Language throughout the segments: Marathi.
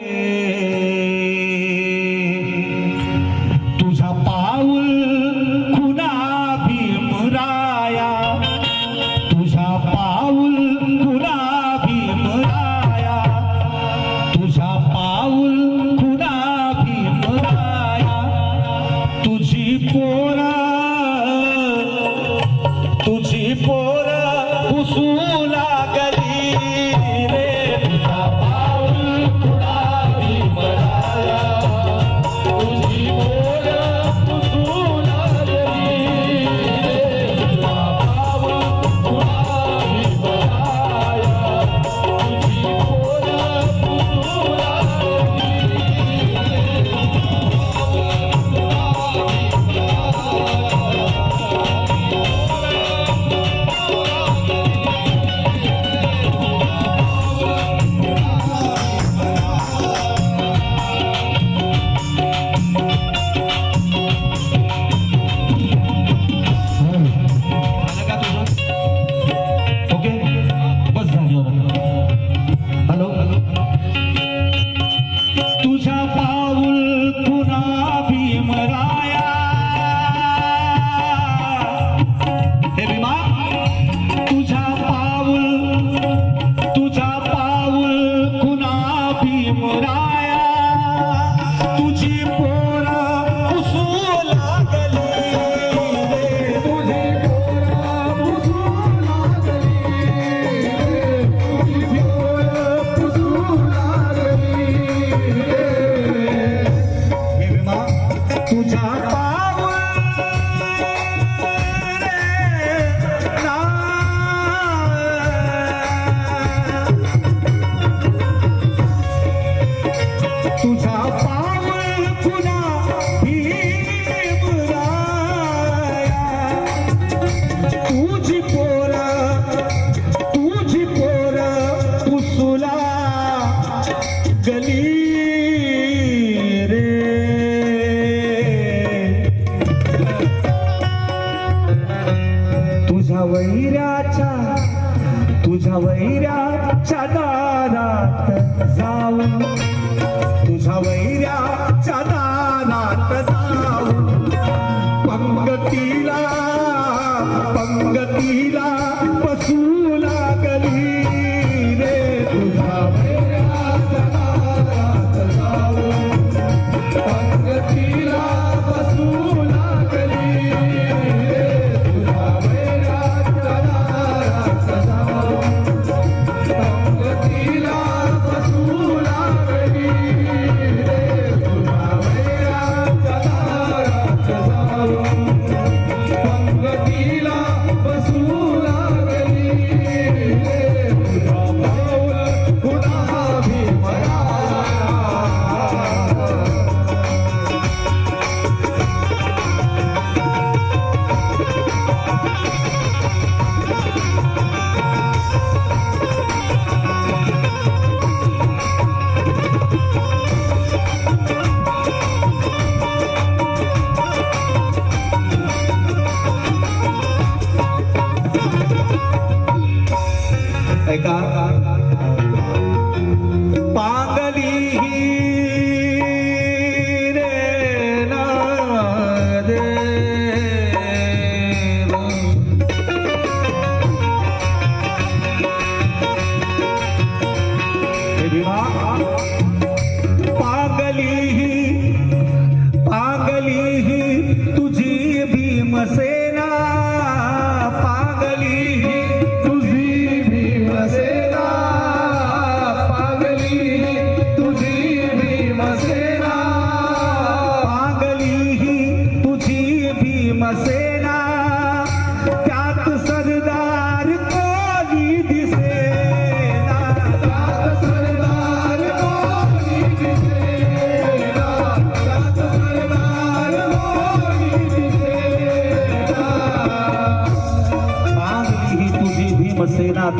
Mm-hmm.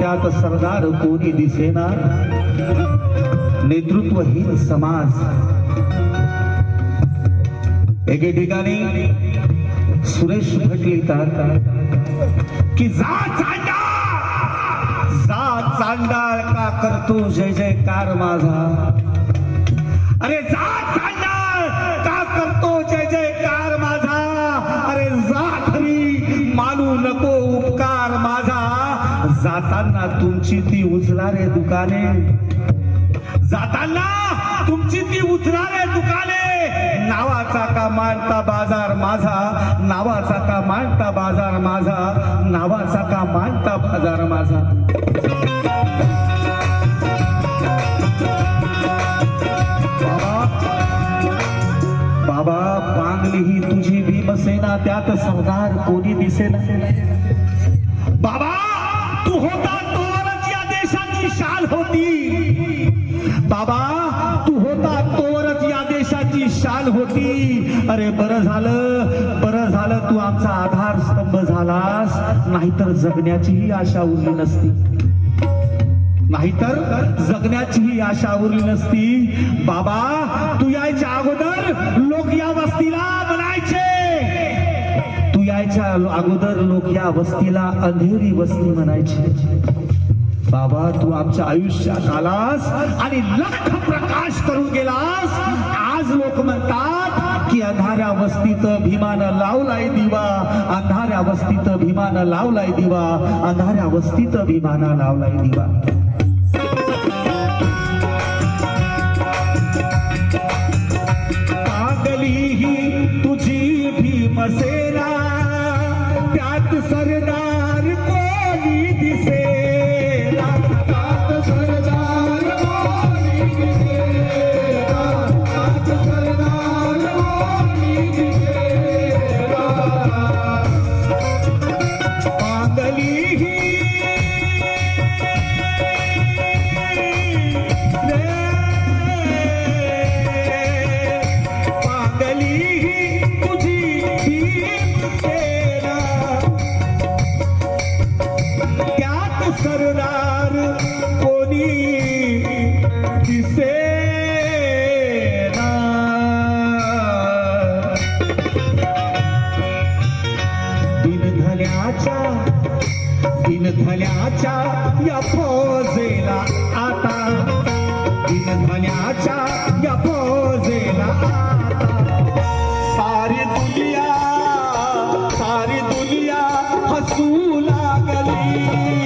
प्रख्यात सरदार कोणी दिसेना. नेतृत्वहीन समाज. एके ठिकाणी सुरेश भट लिहितात की जा चांडा जा चांडाळ का करतो? जय जयकार माझा. अरे जा जाताना तुमची ती उचलारे दुकाने. जाताना तुमची ती उचलारे दुकाने. नावाचा का मांडता बाजार माझा? नावाचा का मांडता बाजार माझा? नावाचा का मांडता बाजार माझा? बाबा बांगली ही तुझी भीमसेना त्यात सरदार कोणी दिसेना? बाबा होता तोवरच या देशाची शाल होती. बाबा तू होता तोवरच या देशाची शाल होती. अरे बरं झालं बरं झालं तू आमचा आधार स्तंभ झालास. नाहीतर जगण्याचीही आशा उरली नसती. नाहीतर जगण्याचीही आशा उरली नसती. बाबा तू यायच्या अगोदर लोक या वस्तीला तू अगोदर लोक या वस्तीला अंधेरी वस्ती म्हणायचे. बाबा तू आमच्या आयुष्यात आलास आणि लख प्रकाश करून गेलास. आज लोक म्हणतात की अंधाऱ्या वस्तीत भीमानं लावलाय दिवा. अंधाऱ्या वस्तीत भीमानं लावलाय दिवा. अंधाऱ्या वस्तीत भीमानं लावलाय दिवा. पागली ही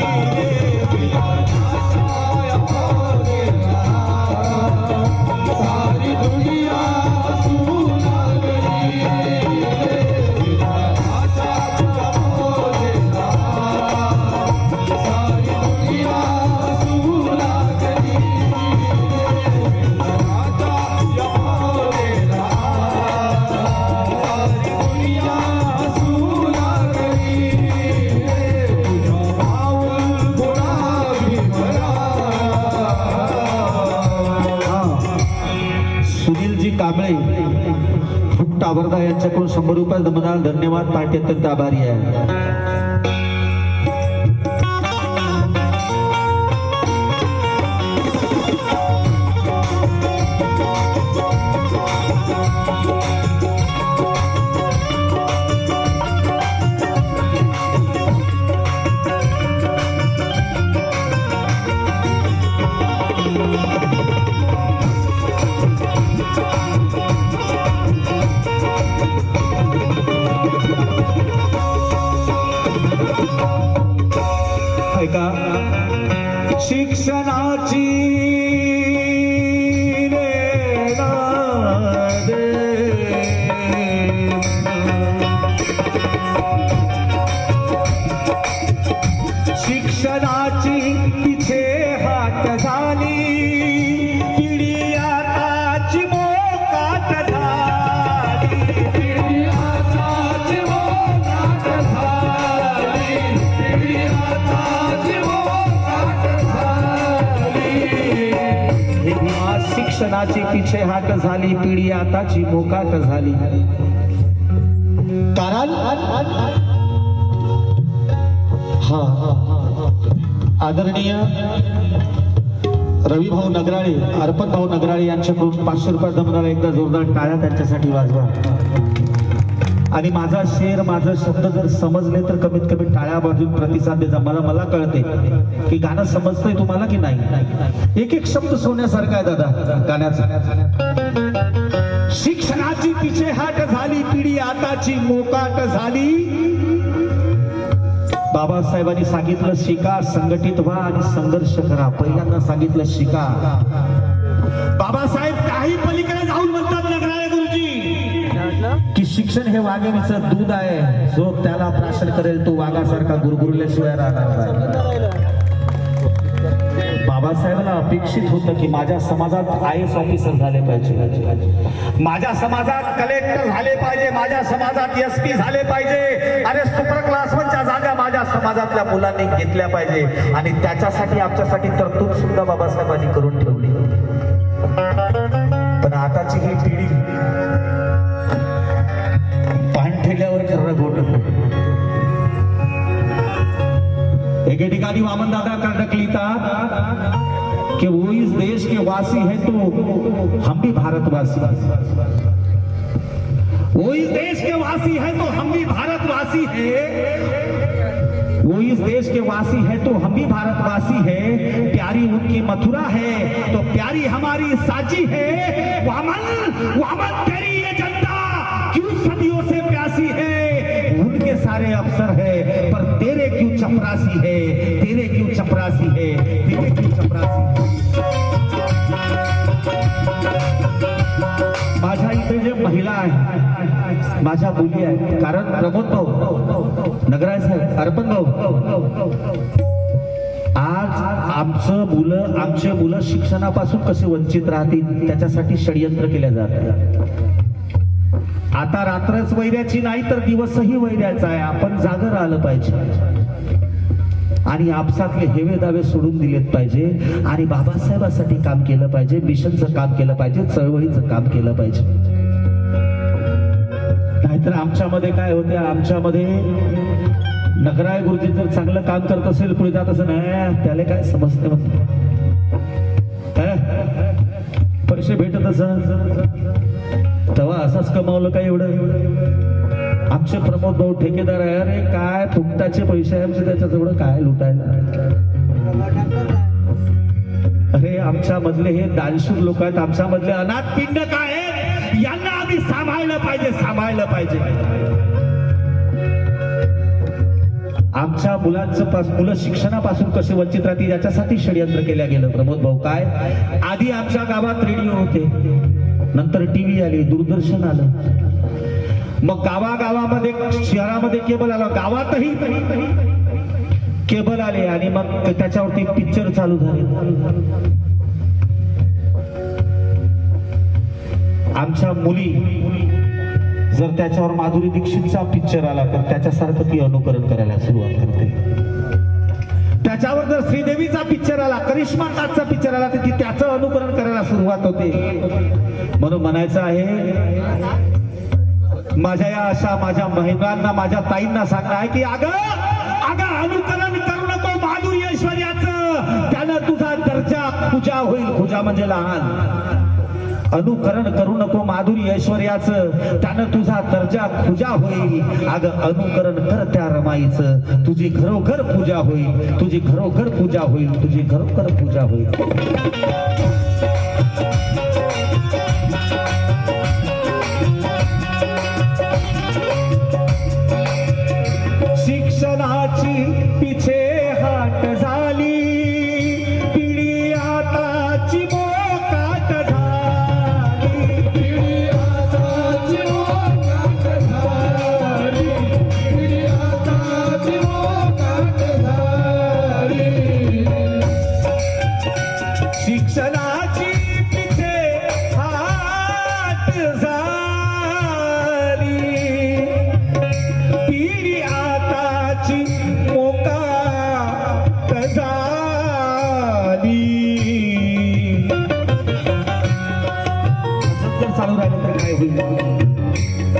लागली फुकटा यांच्याकडून शंभर रुपये म्हणाल धन्यवाद पार्टी अत्यंत आभारी आहे. क्षणाची शिक्षणाची पिछे हाट झाली पिढी आताची मोकाट झाली. कारण हा आदरणीय रविभाऊ नगराळे अर्पण भाऊ नगराळे यांच्याकडून पाचशे रुपये दमनाला एकदा जोरदार टाळ्या त्यांच्यासाठी वाजवा. आणि माझा शेर माझं शब्द जर समजले तर कमीत कमी टाळ्या बाजून प्रतिसाद द्यायचा मला मला कळते की गाणं समजतंय तुम्हाला की नाही? एक एक शब्द सोन्यासारखा आहे दादा गाण्याचा. शिक्षणाची पिछेहाट झाली पिढी आताची मोकाट झाली. बाबासाहेबांनी सांगितलं शिका संघटित व्हा आणि संघर्ष करा. पहिल्यांदा सांगितलं शिका. बाबासाहेब काही पलीकडे जाऊन म्हणतात शिक्षण हे वाघिणीचं दूध आहे. जो त्याला प्राशन करेल तो वाघासारखा गुरगुरल्याशिवाय राहणार नाही. बाबासाहेबांना अपेक्षित होतं की माझ्या समाजात आय एस ऑफिसर झाले पाहिजे. माझ्या समाजात कलेक्टर झाले पाहिजे माझ्या समाजात एस पी झाले पाहिजे. अरे सुपर क्लास वनच्या जागा माझ्या समाजातल्या मुलांनी घेतल्या पाहिजे. आणि त्याच्यासाठी आमच्यासाठी तरतूद सुद्धा बाबासाहेबांनी करून ठेवली. पण आताची ही पिढी एके ठिकाणी वामन दादा कर्णक लिहितात कि वो इस देश के वासी है तो हम भी भारतवासी वो इस देश के वासी है तो हम भी भारतवासी है। वो इस देश के वासी है तो हम भी भारतवासी है। प्यारी उनकी मथुरा है तो प्यारी हमारी साची है। वामन वामन तेरी ये जनता क्यों सदियों सारे अफसर है पर तेरे क्यों चपरासी है? तेरे क्यों चपरासी है? तेरे क्यों चपरासी है? माझ्या इथे जे महिला आहे माझ्या मुली आहेत कारण प्रमोद भाऊ नगराय साहेब अर्पण भाऊ आज आमचं मुलं आमचे मुलं शिक्षणापासून कसे वंचित राहतील त्याच्यासाठी षडयंत्र केल्या जात आता रात्रच वैऱ्याची नाही तर दिवसही वैऱ्याचा आहे. आपण जागर आलं पाहिजे. आणि आपसातले हेवे दावे सोडून दिलेत पाहिजे. आणि बाबासाहेबासाठी काम केलं पाहिजे. मिशनचं काम केलं पाहिजे. चळवळीचं काम केलं पाहिजे. नाहीतर आमच्यामध्ये काय होते? आमच्यामध्ये नगराय गुरुजी जर चांगलं काम करत असेल पुढे जात असेल नाही त्याला काय समजते मग? पैसे भेटत असं तेव्हा असंच कमावलं का एवढं? आमचे प्रमोद भाऊ ठेकेदार आहे. अरे काय फुकटाचे पैसे आहे आमचे त्याच्यात एवढं काय लुटायला? अरे आमच्या मधले हे दानशूर लोक आहेत. आमच्या मधले अनाथ पिंड काय यांना आम्ही सांभाळलं पाहिजे सांभाळलं पाहिजे. आमच्या मुलांचं पास मुलं शिक्षणापासून कसे वंचित राहतील याच्यासाठी षडयंत्र केल्या गेलं. प्रमोद भाऊ काय? आधी आमच्या गावात रेडिओ होते. नंतर टी व्ही आली दूरदर्शन आलं. मग गावागावामध्ये शहरामध्ये केबल आला. गावातही केबल आले आणि मग त्याच्यावरती पिक्चर चालू झाले. आमच्या मुली जर त्याच्यावर माधुरी दीक्षितचा पिक्चर आला तर त्याच्यासारखं ती अनुकरण करायला सुरुवात करते. त्याच्यावर जर श्रीदेवीचा पिक्चर आला करिश्मा काचा पिक्चर आला तर ती त्याचं अनुकरण करायला सुरुवात होते. म्हणून म्हणायचं आहे माझ्या या अशा माझ्या महिलांना माझ्या ताईंना सांगणं आहे की अगं अगं अनुकरण करू नको माधुरी ऐश्वर्याचं त्यानं तुझा दर्जा खुजा होईल. खुजा म्हणजे लहान. अनुकरण करू नको माधुरी ऐश्वर्याचं. त्यानं तुझा दर्जा खुजा होईल. अगं अनुकरण कर त्या रमाईचं. तुझी घरोघर पूजा होईल. तुझी घरोघर पूजा होईल. तुझी घरोघर पूजा होईल.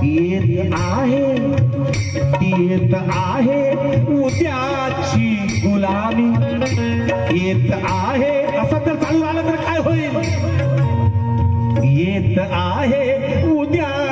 येत आहे येत आहे उद्याची गुलामी. येत आहे असं तर चालू आलं तर काय होईल? येत आहे उद्या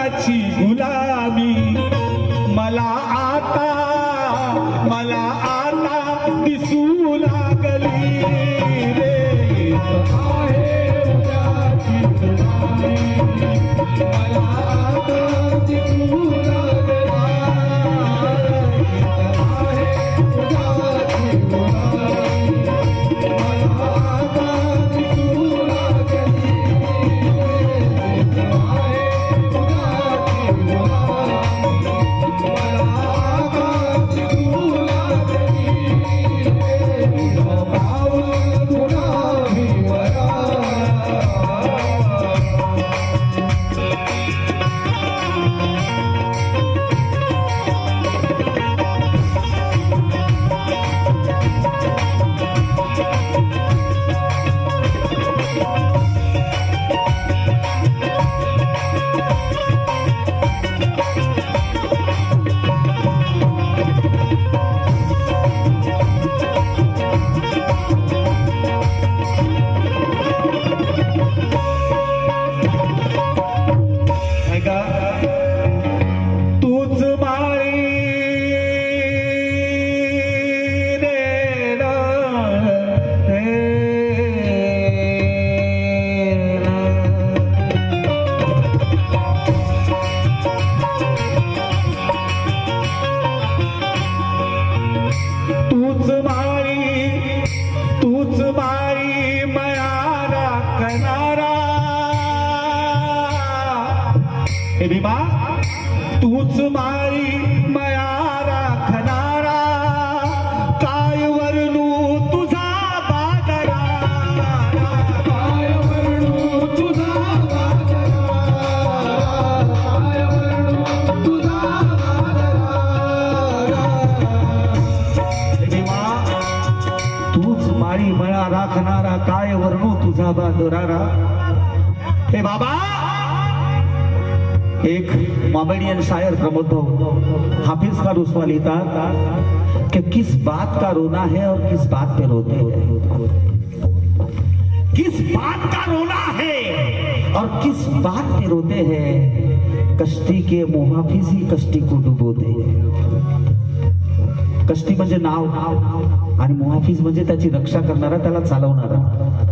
एक मामेडियन शायर प्रमोद भाऊ हाफिज का रुसवा लिखता कि किस बात का रोना है और किस बात पे रोते हैं? किस बात का रोना है और किस बात पे रोते हैं? कश्ती के मुहाफिज ही कश्ती को डुबोते हैं। कश्ती म्हणजे नाव आणि मुहाफिज म्हणजे त्याची रक्षा करणारा त्याला चालवणारा.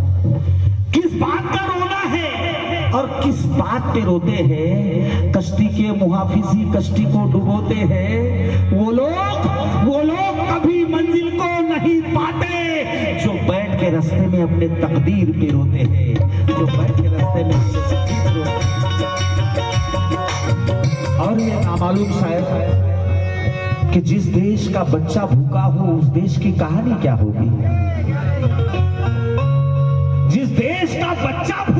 और किस बात पे रोते हैं? कश्ती के मुहाफिजी कश्ती को डुबोते हैं। वो लोग वो लोग कभी मंजिल को नहीं पाते। जो बैठ के रास्ते में अपने तकदीर पे रोते हैं। जो बैठ के रास्ते में। और ये नामालूम शायर है कि जिस देश का बच्चा भूखा हो, उस देश की कहानी क्या होगी? जिस देश का बच्चा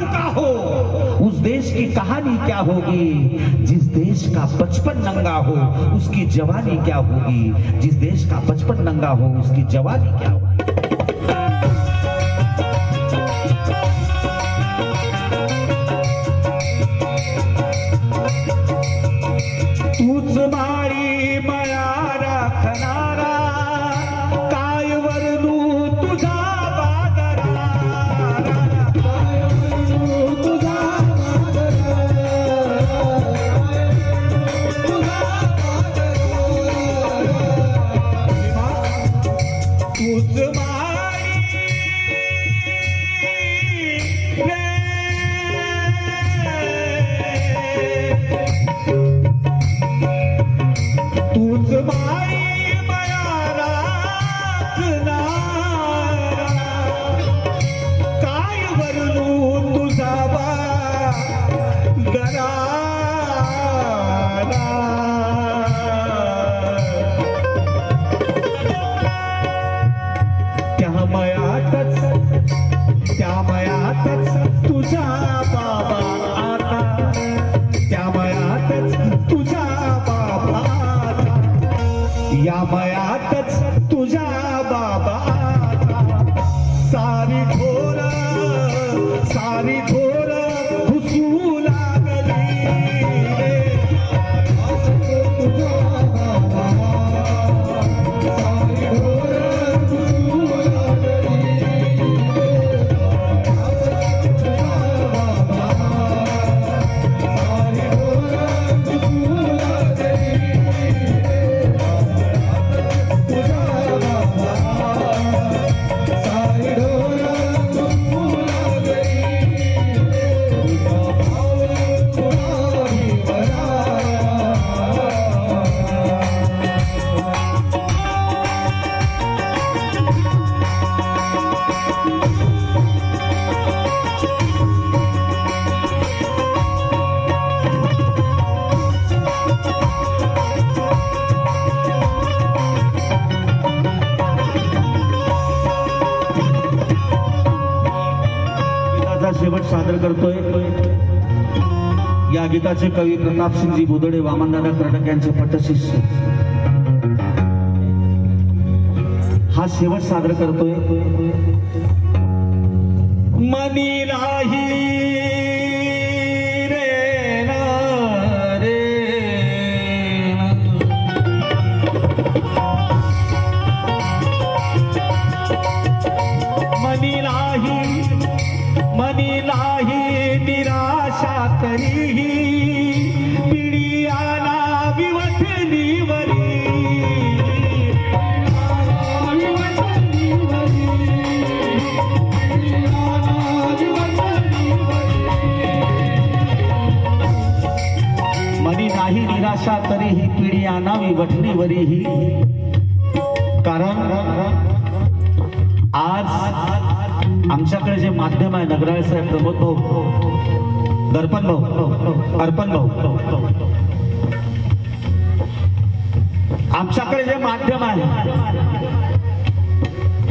देश की कहानी क्या होगी? जिस देश का बचपन नंगा हो उसकी जवानी क्या होगी? जिस देश का बचपन नंगा हो उसकी जवानी क्या होगी? सादर करतोय. या गीताचे कवी प्रतापसिंगजी बुदडे वामनदादा कर्डक यांचे पटशिष्य. हा शेवट सादर करतोय. मनी नाही. काही नाही निराशा तरीही पिढी आणावी वठणीवरीही कारण आज आमच्याकडे जे माध्यम आहे नगराळे साहेब प्रमोद भाऊ दर्पण भाऊ अर्पण भाऊ. आमच्याकडे जे माध्यम आहे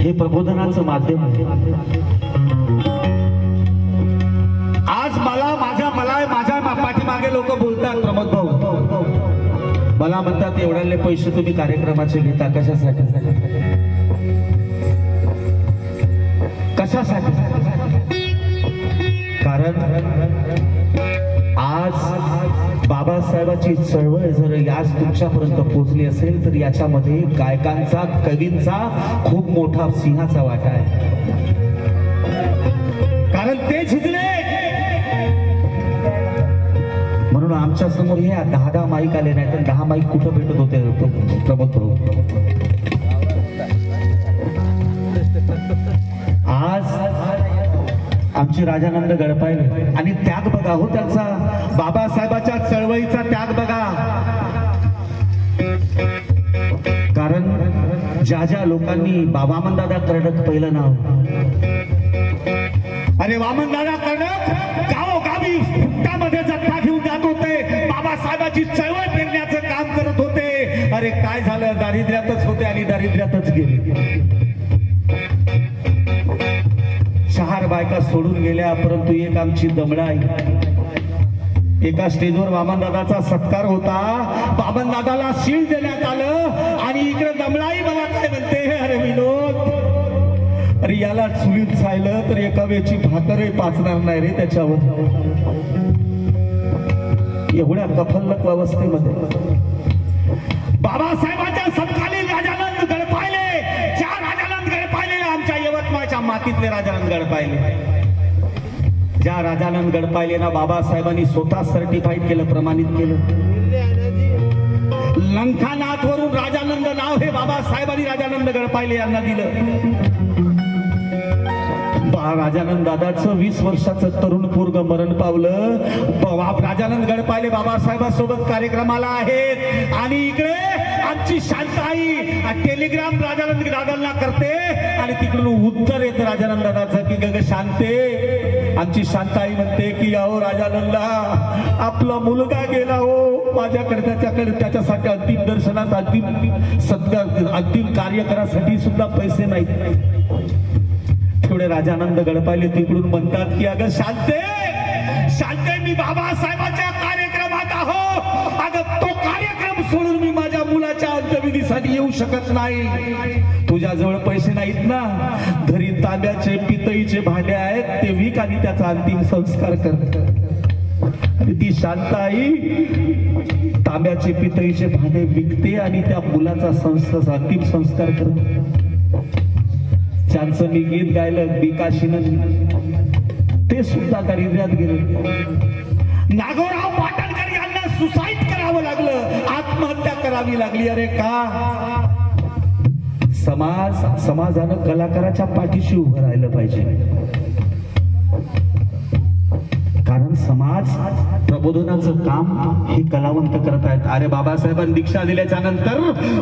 हे प्रबोधनाचं माध्यम आहे. मागे लोक बोलतात प्रमोद भाऊ. मला म्हणतात एवढ्याले पैसे तुम्ही कार्यक्रमाचे घेता कशासाठी? कशासाठी? कारण आज बाबासाहेबाची चळवळ जर याच तुमच्यापर्यंत पोहोचली असेल तर याच्यामध्ये गायकांचा कवींचा खूप मोठा सिंहाचा वाटा आहे. कारण ते झिजले. म्हणून आमच्यासमोर हे दहा दहा माईक आले नाही तर दहा माईक कुठं भेटत होते? प्र- प्रमोद भाऊ आज आमची राजानंद गडपायले आणि त्याग बघा हो त्यांचा. बाबासाहेबाच्या चळवळीचा त्याग बघा. कारण ज्या ज्या लोकांनी बाबामनदादा कर्डक पहिलं नाव. अरे वामन दादा कर्डक गावोगावी फुट्टामध्ये जत्था घेऊन जातो. साहेबाची चळवळ पेरण्याचं काम करत होते. अरे काय झालं? दारिद्र्यातच होते आणि दारिद्र्यातच गेले. चार बायका सोडून गेल्या परंतु एक आमची दमडाई. एका स्टेजवर वामनदादाचा सत्कार होता. वामनदादाला शील देण्यात आलं आणि इकडे दमडाई मला काय म्हणते? अरे विनोद. अरे याला चुलीत चायलं तर एका वेळची भाकरही पाचणार नाही रे त्याच्यावर. एवढ्या कफल्लक अवस्थेमध्ये बाबासाहेबांच्या समकालीन राजानंद गडपायले ज्या राजानंद गडपायले आमच्या यवतमाळच्या मातीतले राजानंद गडपायले. ज्या राजानंद गडपायले ना बाबासाहेबांनी स्वतः सर्टिफाईड केलं प्रमाणित केलं. लंकानाथ वरून राजानंद नाव हे बाबासाहेबांनी राजानंद गडपायले यांना दिलं. राजानंद दादाचं वीस वर्षाचं तरुण पूर्ग मरण पावलं. ब- राजानंद गडपाले बाबासाहेबांसोबत कार्यक्रमाला आहेत. आणि इकडे आमची शांताई टेलिग्राम राजानंद दादांना करते. आणि तिकडून उत्तर येतं राजानंद दादाचं की गग शांते. आमची शांताई म्हणते की अहो राजानंदा आपला मुलगा गेला हो. माझ्याकडे त्याच्याकडे त्याच्यासाठी अंतिम दर्शनात अंतिम सत्कार अंतिम कार्य करासाठी सुद्धा पैसे नाहीत. थोडे राजानंद गडपाले तिकडून म्हणतात की अगं शांते शांते मी बाबासाहेबांच्या कार्यक्रमात आहो अगं तो कार्यक्रम सोडून मी माझ्या मुलाच्या अंत्यविधीसाठी येऊ शकत नाही. तुझ्याजवळ पैसे नाहीत ना? घरी तांब्याचे पितईचे भांडे आहेत ते विक आणि त्याचा अंतिम संस्कार कर. आणि ती शांताई तांब्याचे पितळीचे भांडे विकते आणि त्या मुलाचा संस्था अंतिम संस्कार करते. त्यांचं मी गीत गायलं बिकाशीनं ते सुद्धा दारिद्र्यात गेले. नागोराव पाटणकर यांना सुसाईड करावं लागलं आत्महत्या करावी लागली. अरे का? समाज समाजानं कलाकाराच्या पाठीशी उभं राहिलं पाहिजे. कारण समाज प्रबोधनाचं काम हे कलावंत करत आहेत. अरे बाबासाहेबांनी दीक्षा दिल्याच्या नंतर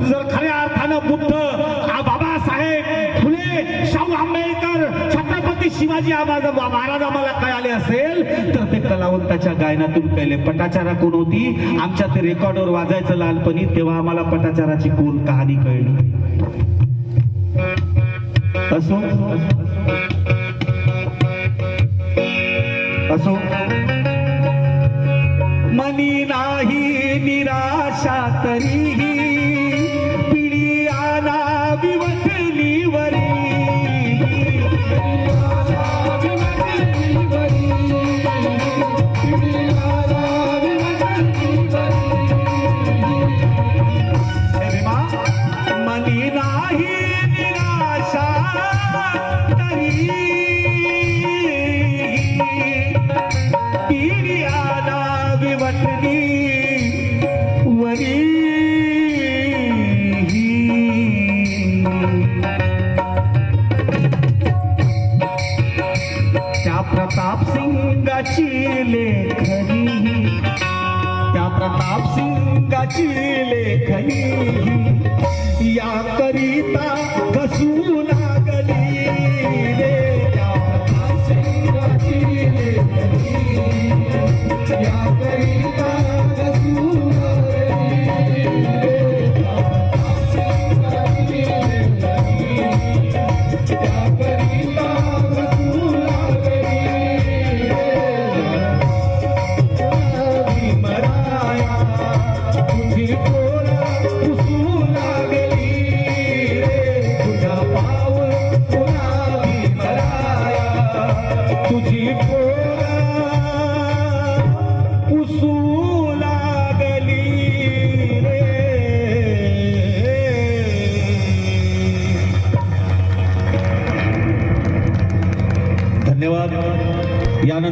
जर खऱ्या अर्थानं बुद्ध बाबासाहेब शाहू आंबेडकर छत्रपती शिवाजी महाराज आम्हाला कळाले असेल तर ते कलावंताच्या गायनातून कळले. पटाचारा कोण होती? आमच्या ते रेकॉर्डवर वाजायचं लहानपणी तेव्हा आम्हाला पटाचाराची कोण कहाणी कळली? असो. असो. मनी नाही निराशा तरीही सिंगाची लेखनी या करिता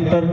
धन्यवाद